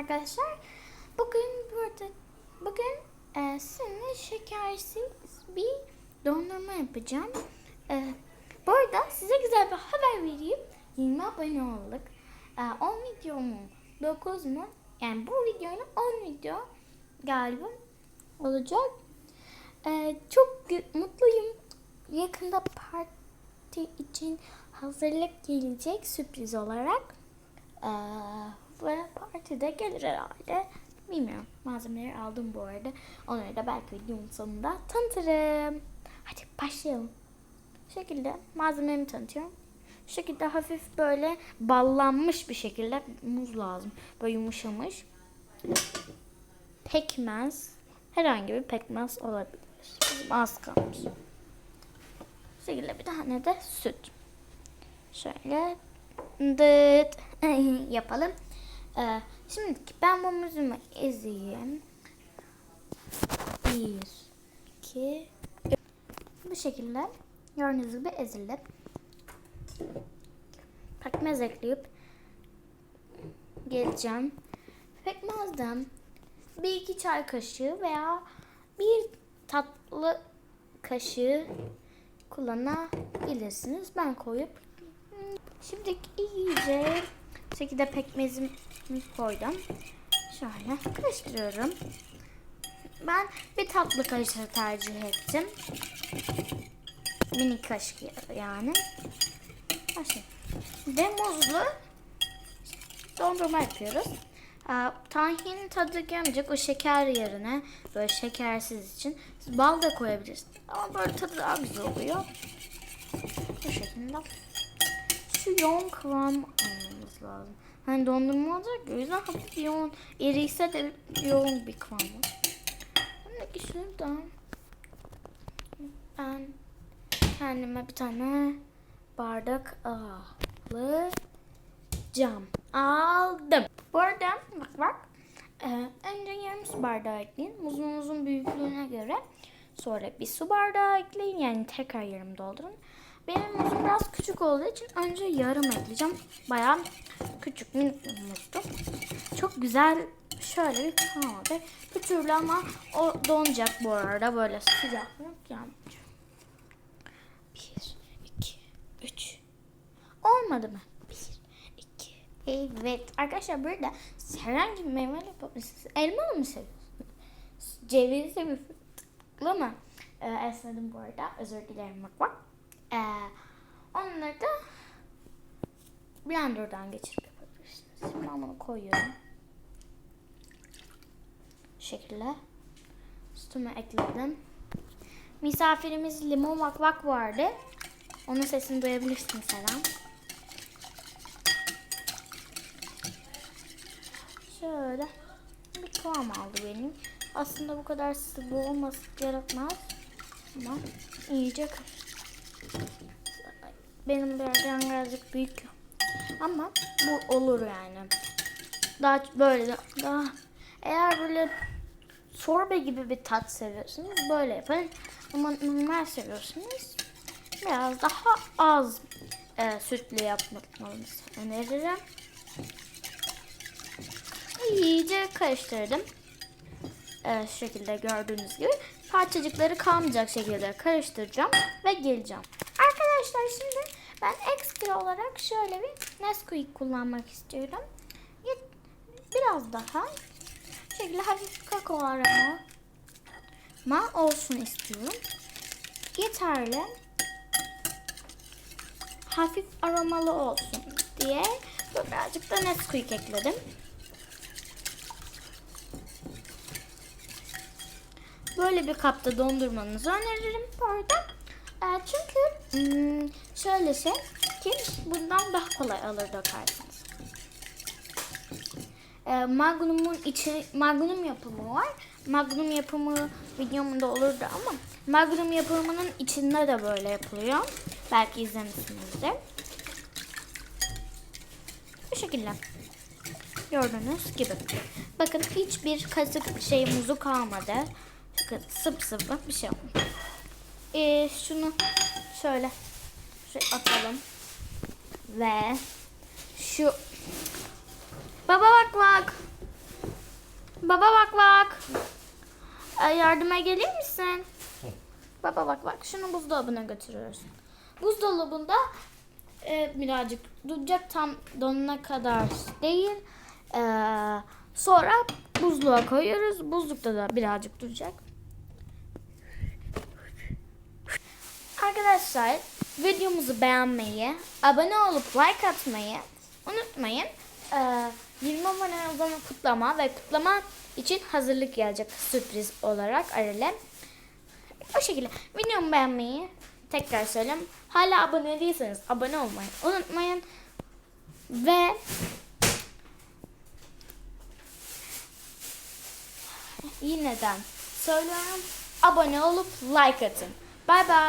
arkadaşlar. Bugün burada bugün e, sizinle şekersiz bir dondurma yapacağım. E, bu arada size güzel bir haber vereyim. 20 abone olduk. E, 10 video mu? 9 mu? Yani bu videonun 10 video galiba olacak. E, çok mutluyum. Yakında parti için hazırlık gelecek sürpriz olarak. Ee, ve partide gelir herhalde. Bilmiyorum. Malzemeleri aldım bu arada. Onları da belki videonun sonunda tanıtırım. Hadi başlayalım. Bu şekilde malzemelerimi tanıtıyorum. Şu şekilde hafif böyle ballanmış bir şekilde muz lazım. Böyle yumuşamış. Pekmez. Herhangi bir pekmez olabilir. Bizim az kalmış. Bu şekilde bir tane de süt. Şöyle dıt yapalım. Ee, şimdi ben bu muzumu ezeyim. Bir, iki. Bu şekilde gördüğünüz gibi ezilip pekmez ekleyip geleceğim. Pekmezden bir iki çay kaşığı veya bir tatlı kaşığı kullanabilirsiniz. Ben koyup Şimdi iyice şekilde pekmezimi koydum. Şöyle karıştırıyorum. Ben bir tatlı kaşığı tercih ettim. Mini kaşık yani. Başlayalım. Ve muzlu dondurma yapıyoruz. Aa, Tahin tadı gelmeyecek o şeker yerine böyle şekersiz için siz bal da koyabilirsiniz. Ama böyle tadı daha güzel oluyor. Bu şekilde şu yoğun kıvam almamız lazım. Hani dondurma olacak o yüzden hafif yoğun, eriyse de yoğun bir kıvam var. Şimdi şuradan ben kendime bir tane bardak alacağım. Aldım. Bu arada bak bak. Ee, önce yarım su bardağı ekleyin. Muzunuzun büyüklüğüne göre. Sonra bir su bardağı ekleyin. Yani tekrar yarım doldurun. Benim muzum biraz küçük olduğu için önce yarım ekleyeceğim. Bayağı küçük minik bir muzdu. Çok güzel şöyle bir oldu. Bir türlü ama o donacak bu arada böyle sıcaklık yanmayacak. Bir, iki, üç. Olmadı mı? Bir, iki. Evet. Arkadaşlar burada herhangi bir meyve yapabilirsiniz. Elma mı seviyorsunuz? Cevizi mi? Fıstıklı mı? Ee, esnedim bu arada. Özür dilerim bak bak. Ee, onları da blenderdan geçirip yapabilirsiniz. Şimdi ben bunu koyuyorum. Şu şekilde. Sütümü ekledim. Misafirimiz limon vak vak vardı. Onun sesini duyabilirsiniz an. Şöyle bir kıvam aldı benim. Aslında bu kadar sıvı olması gerekmez. Ama iyice karıştı. Benim biraz birazcık büyük. Ama bu olur yani. Daha böyle daha eğer böyle sorbe gibi bir tat seviyorsunuz böyle yapın. Ama normal seviyorsunuz biraz daha az e, sütlü yapmanızı öneririm. İyice karıştırdım. E, şekilde gördüğünüz gibi parçacıkları kalmayacak şekilde karıştıracağım ve geleceğim. Arkadaşlar şimdi ben ekstra olarak şöyle bir Nesquik kullanmak istiyorum. Biraz daha şekilde hafif kakao aroma ma olsun istiyorum. Yeterli. Hafif aromalı olsun diye birazcık da Nesquik ekledim. Böyle bir kapta dondurmanızı öneririm bu. E, çünkü hmm, şöyle şey ki bundan daha kolay alır dökersiniz. E, Magnum'un içi Magnum yapımı var. Magnum yapımı videomda olurdu ama Magnum yapımının içinde de böyle yapılıyor. Belki izlemişsinizdir. Bu şekilde. Gördüğünüz gibi. Bakın hiçbir kasık şey muzu kalmadı. Bakın sıp sıvı bir şey olmuş. Ee, şunu şöyle şöyle atalım. Ve şu baba bak bak Baba bak bak. Ee, yardıma gelir misin? Baba bak bak şunu buzdolabına götürüyoruz. Buzdolabında e, birazcık duracak tam donuna kadar değil. Ee, sonra buzluğa koyuyoruz. Buzlukta da birazcık duracak. Arkadaşlar videomuzu beğenmeyi, abone olup like atmayı unutmayın. Ee, 20 abone olduğunu kutlama ve kutlama için hazırlık gelecek sürpriz olarak Arel'e. O şekilde videomu beğenmeyi tekrar söyleyeyim. Hala abone değilseniz abone olmayı unutmayın. Ve yineden söylüyorum abone olup like atın. Bay bay.